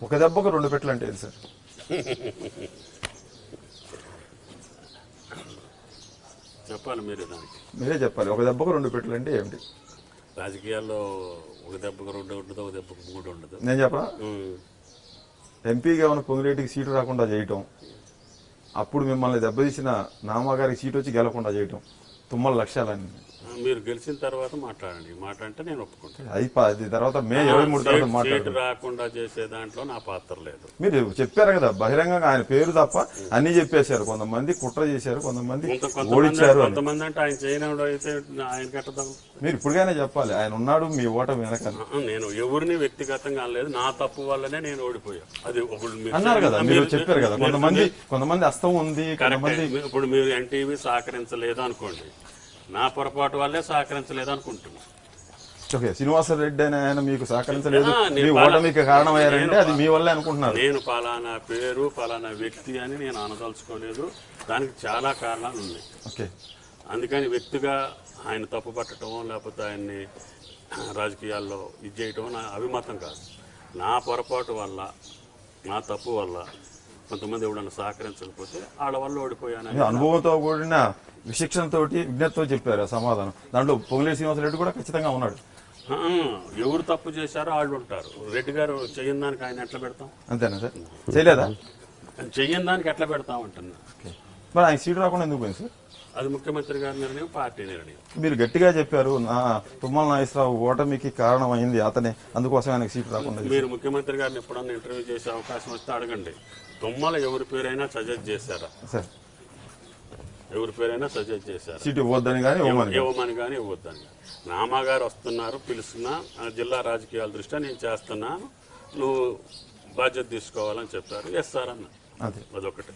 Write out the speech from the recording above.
ఒక దెబ్బకు రెండు పెట్లు అంటే ఏంటి సార్? చెప్పాలి మీరే దానికి. మీరే చెప్పాలి. ఒక దెబ్బకు రెండు పెట్లు అంటే ఏమిటి రాజకీయాల్లో ఒక దెబ్బకు రెండు ఉండదు ఒక దెబ్బకు మూడు ఉండదు నేను చెప్పనా? ఉమ్. ఎంపీగా ఉన్న పొంగిరెడ్డికి సీటు రాకుండా చేయటం అప్పుడు మిమ్మల్ని దెబ్బతీసిన నామాగారికి సీటు వచ్చి గెలకుండా చేయటం తుమ్మల లక్ష్యాలన్నీ. మీరు గెలిచిన తర్వాత మాట్లాడండి. మాట అంటే నేను ఒప్పుకుంటాను. అది తర్వాత మే ఇరవై మూడు తర్వాత సీట్- మాట్లాడు సీటు రాకుండా చేసే దాంట్లో నా పాత్ర లేదు. మీరు చెప్పారు కదా బహిరంగంగా ఆయన పేరు తప్ప అన్ని చెప్పేశారు. కొంతమంది కుట్ర చేశారు కొంతమంది కొంత కొంతమంది ఓడించారు కొంతమంది అంటే ఆయన చేయనివాడు అయితే ఆయన కట్టదాం మీరు ఇప్పటికైనా చెప్పాలి ఆయన ఉన్నాడు మీ ఓటమి వెనకాల నేను ఎవరిని వ్యక్తిగతంగా అనలేదు నా తప్పు వల్లనే నేను ఓడిపోయా. అది అన్నారు కదా మీరు చెప్పారు కదా కొంతమంది కొంతమంది అస్తం ఉంది కొంతమంది ఇప్పుడు మీరు ఎన్టీవీ సహకరించలేదు అనుకోండి. నా పొరపాటు వల్లే సహకరించలేదు అనుకుంటున్నా. ఓకే శ్రీనివాస రెడ్డి అని ఆయన మీకు సహకరించలేదు. మీ ఓటమికి కారణమయ్యారంటే అది మీ వల్లే అనుకుంటున్నారు. నేను పలానా పేరు పలానా వ్యక్తి అని నేను అనదలుచుకోలేదు. దానికి చాలా కారణాలు ఉన్నాయి. ఓకే. అందుకని వ్యక్తిగా ఆయన తప్పు పట్టడం లేకపోతే ఆయన్ని రాజకీయాల్లో ఇది చేయటం నా అభిమతం కాదు. నా పొరపాటు వల్ల నా తప్పు వల్ల కొంతమంది ఎవడన్నా సహకరించకపోతే వాళ్ళ వల్ల ఓడిపోయానని మీ అనుభవంతో కూడిన విశిక్షణతోటి విజ్ఞతతో చెప్పారు సమాధానం. దాంట్లో పొంగులేటి శ్రీనివాస రెడ్డి కూడా ఖచ్చితంగా ఉన్నాడు. ఎవరు తప్పు చేశారో వాళ్ళు ఉంటారు. రెడ్డి గారు చెయ్యని దానికి ఆయన ఎట్లా పెడతాం? అంతేనా సార్? చేయలేదా? చెయ్యని దానికి ఎట్లా పెడతాం అంటున్నా. మరి ఆయన సీటు రాకుండా ఎందుకు పోయింది సార్? అది ముఖ్యమంత్రి గారి నిర్ణయం పార్టీ నిర్ణయం. మీరు గట్టిగా చెప్పారు నా తుమ్మల నాగేశ్వరరావు ఓటమికి కారణమైంది అతనే అందుకోసం ఆయనకి సీటు రాకుండా. మీరు ముఖ్యమంత్రి గారిని ఎప్పుడన్నా ఇంటర్వ్యూ చేసే అవకాశం వస్తే అడగండి. తుమ్మల ఎవరి పేరైనా సజెస్ట్ చేశారా? సార్. ఎవరి పేరైనా సజెస్ట్ చేశారా? సీటు ఇవ్వద్దని కానీ ఇవ్వమని ఇవ్వమని కానీ ఇవ్వద్దని నామాగారు వస్తున్నారు పిలుస్తున్నా జిల్లా రాజకీయాల దృష్ట్యా నేను చేస్తున్నాను నువ్వు బాధ్యత తీసుకోవాలని చెప్పారు. ఎస్ సార్ అన్న అదే. అదొకటి.